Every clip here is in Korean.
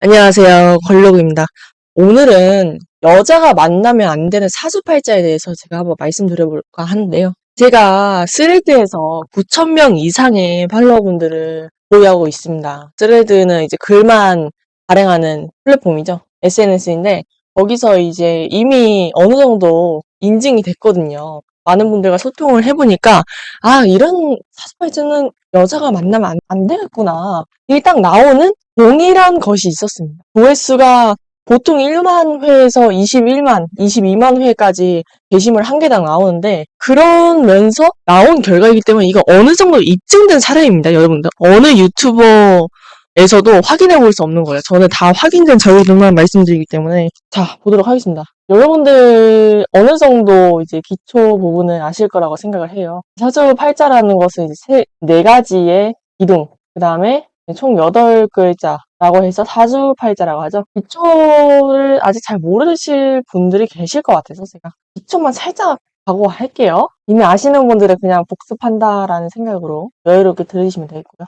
안녕하세요. 걸로그입니다. 오늘은 여자가 만나면 안 되는 사주팔자에 대해서 제가 한번 말씀드려볼까 하는데요. 제가 스레드에서 9,000명 이상의 팔로워분들을 보유하고 있습니다. 스레드는 이제 글만 발행하는 플랫폼이죠. SNS인데, 거기서 이제 이미 어느 정도 인증이 됐거든요. 많은 분들과 소통을 해보니까, 아, 이런 사주팔자는 여자가 만나면 안, 안 되겠구나. 이게 딱 나오는 동일한 것이 있었습니다. 조회수가 보통 1만 회에서 21만, 22만 회까지 게시물 한 개당 나오는데 그러면서 나온 결과이기 때문에 이거 어느 정도 입증된 사례입니다, 여러분들. 어느 유튜버 에서도 확인해 볼 수 없는 거예요. 저는 다 확인된 자료들만 말씀드리기 때문에 자, 보도록 하겠습니다. 여러분들 어느 정도 이제 기초 부분을 아실 거라고 생각을 해요. 사주 팔자라는 것은 이제 세, 네 가지의 기둥, 그 다음에 총 8글자라고 해서 사주 팔자라고 하죠. 기초를 아직 잘 모르실 분들이 계실 것 같아서 제가 기초만 살짝 하고 할게요. 이미 아시는 분들은 그냥 복습한다라는 생각으로 여유롭게 들으시면 되겠고요.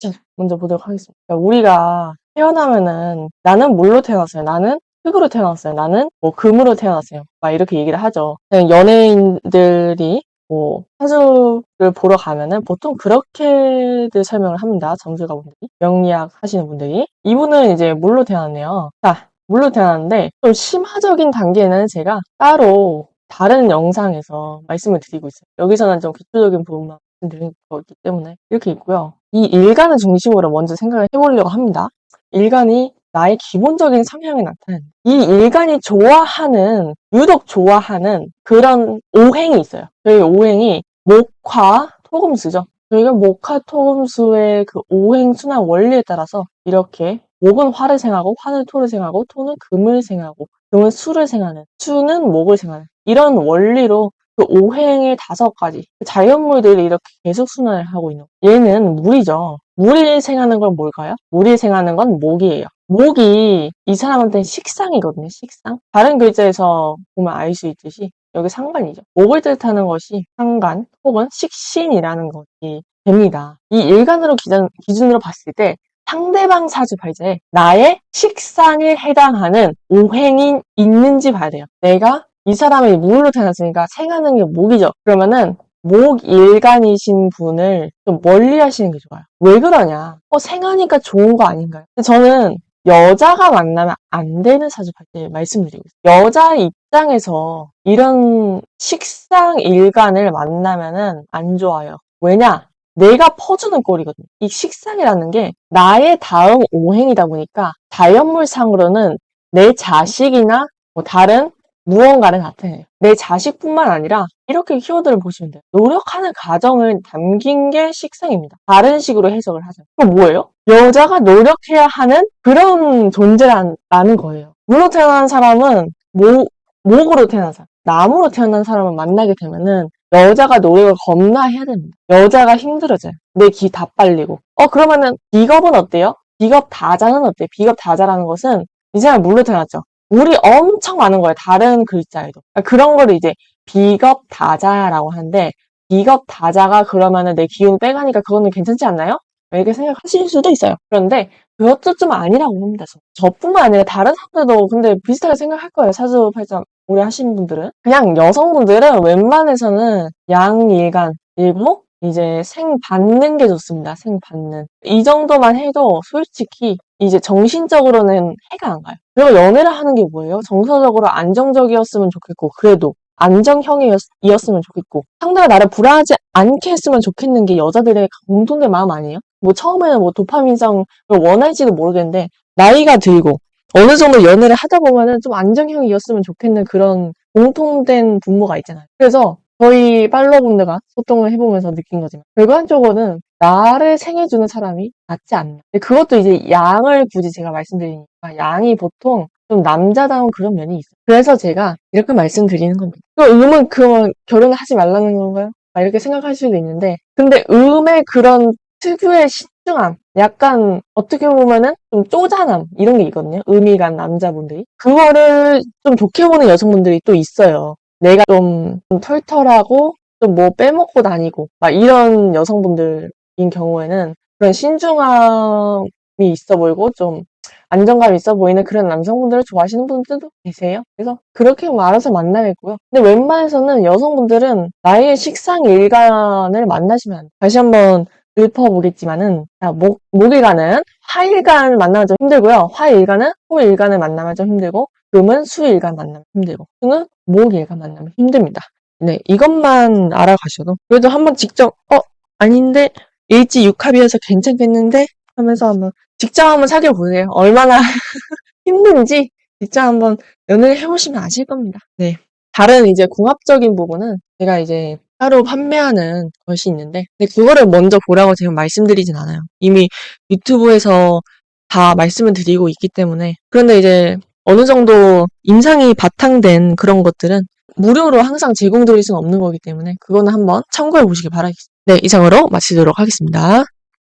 자, 먼저 보도록 하겠습니다. 그러니까 우리가 태어나면은 나는 물로 태어났어요. 나는 흙으로 태어났어요. 나는 뭐 금으로 태어났어요. 막 이렇게 얘기를 하죠. 그냥 연예인들이 뭐 사주를 보러 가면은 보통 그렇게들 설명을 합니다. 점술가 분들이 명리학 하시는 분들이 이분은 이제 물로 태어났네요. 자, 물로 태어났는데 좀 심화적인 단계는 제가 따로 다른 영상에서 말씀을 드리고 있어요. 여기서는 좀 기초적인 부분만 말씀드린 거기 때문에 이렇게 있고요. 이 일간을 중심으로 먼저 생각을 해보려고 합니다. 일간이 나의 기본적인 성향이 나타나는 이 일간이 좋아하는 유독 좋아하는 그런 오행이 있어요. 저희 오행이 목화 토금수죠. 저희가 목화 토금수의 그 오행 순환 원리에 따라서 이렇게 목은 화를 생하고 화는 토를 생하고 토는 금을 생하고 금은 수를 생하는 수는 목을 생하는 이런 원리로 그 오행의 다섯 가지 그 자연물들이 이렇게 계속 순환을 하고 있는 거예요. 얘는 물이죠. 물이 생하는 건 뭘까요? 물이 생하는 건 목이에요. 목이 이 사람한테는 식상이거든요. 식상. 다른 글자에서 보면 알 수 있듯이 여기 상관이죠. 목을 뜻하는 것이 상관 혹은 식신이라는 것이 됩니다. 이 일간으로 기준, 기준으로 봤을 때 상대방 사주 팔자에 나의 식상에 해당하는 오행이 있는지 봐야 돼요. 내가 이 사람이 물로 태어났으니까 생하는 게 목이죠. 그러면은 목 일간이신 분을 좀 멀리 하시는 게 좋아요. 왜 그러냐? 어, 생하니까 좋은 거 아닌가요? 저는 여자가 만나면 안 되는 사주팔자 말씀드리고 있어요. 여자 입장에서 이런 식상 일간을 만나면은 안 좋아요. 왜냐? 내가 퍼주는 꼴이거든요. 이 식상이라는 게 나의 다음 오행이다 보니까 자연물상으로는 내 자식이나 뭐 다른 무언가를 나타내요. 내 자식뿐만 아니라 이렇게 키워드를 보시면 돼요. 노력하는 과정을 담긴 게 식상입니다. 다른 식으로 해석을 하죠. 그럼 뭐예요? 여자가 노력해야 하는 그런 존재라는 거예요. 물로 태어난 사람은 목, 목으로 태어난 사람, 나무로 태어난 사람을 만나게 되면은 여자가 노력을 겁나 해야 됩니다. 여자가 힘들어져요. 내 기 다 빨리고. 어, 그러면은 비겁은 어때요? 비겁 다자는 어때요? 비겁 다자라는 것은 이 사람 물로 태어났죠. 물이 엄청 많은 거예요. 다른 글자에도. 그러니까 그런 거를 이제 비겁 다자라고 하는데 비겁 다자가 그러면은 내 기운 빼가니까 그거는 괜찮지 않나요? 이렇게 생각하실 수도 있어요. 그런데 그것도 좀 아니라고 봅니다. 저. 뿐만 아니라 다른 사람들도 근데 비슷하게 생각할 거예요. 사주 팔자 오래 하시는 분들은. 그냥 여성분들은 웬만해서는 양일간 일고 이제 생 받는 게 좋습니다. 생 받는. 이 정도만 해도 솔직히 이제 정신적으로는 해가 안 가요. 그리고 연애를 하는 게 뭐예요? 정서적으로 안정적이었으면 좋겠고, 그래도 안정형이었으면 좋겠고, 상대가 나를 불안하지 않게 했으면 좋겠는 게 여자들의 공통된 마음 아니에요? 뭐 처음에는 뭐 도파민성을 원할지도 모르겠는데, 나이가 들고, 어느 정도 연애를 하다 보면은 좀 안정형이었으면 좋겠는 그런 공통된 분모가 있잖아요. 그래서 저희 팔로분들과 소통을 해보면서 느낀 거지만 결과적으로는 나를 생해주는 사람이 낫지 않나. 그것도 이제 양을 굳이 제가 말씀드리니까 양이 보통 좀 남자다운 그런 면이 있어요. 그래서 제가 이렇게 말씀드리는 겁니다. 그 음은 그러면 결혼을 하지 말라는 건가요? 이렇게 생각할 수도 있는데 근데 음의 그런 특유의 신중함 약간 어떻게 보면은 좀 쪼잔함 이런 게 있거든요. 음이 간 남자분들이 그거를 좀 좋게 보는 여성분들이 또 있어요. 내가 좀, 좀 털털하고 좀 뭐 빼먹고 다니고 막 이런 여성분들인 경우에는 그런 신중함이 있어 보이고 좀 안정감 있어 보이는 그런 남성분들을 좋아하시는 분들도 계세요. 그래서 그렇게 뭐 알아서 만나겠고요. 근데 웬만해서는 여성분들은 나의 식상 일간을 만나시면. 다시 한번 읊어보겠지만은 자, 목, 목일간은 화일간 만나면 좀 힘들고요. 화일간은 토일간을 만나면 좀 힘들고 금은 수일간 만나면 힘들고 수는 목일간 만나면 힘듭니다. 네, 이것만 알아가셔도 그래도 한번 직접 어 아닌데 일지 육합이어서 괜찮겠는데 하면서 한번 직접 한번 사귀어 보세요. 얼마나 힘든지 직접 한번 연애를 해보시면 아실 겁니다. 네. 다른 이제 궁합적인 부분은 제가 이제 따로 판매하는 것이 있는데 근데 그거를 먼저 보라고 제가 말씀드리진 않아요. 이미 유튜브에서 다 말씀을 드리고 있기 때문에 그런데 이제 어느 정도 임상이 바탕된 그런 것들은 무료로 항상 제공드릴 수는 없는 거기 때문에 그거는 한번 참고해 보시기 바라겠습니다. 네, 이상으로 마치도록 하겠습니다.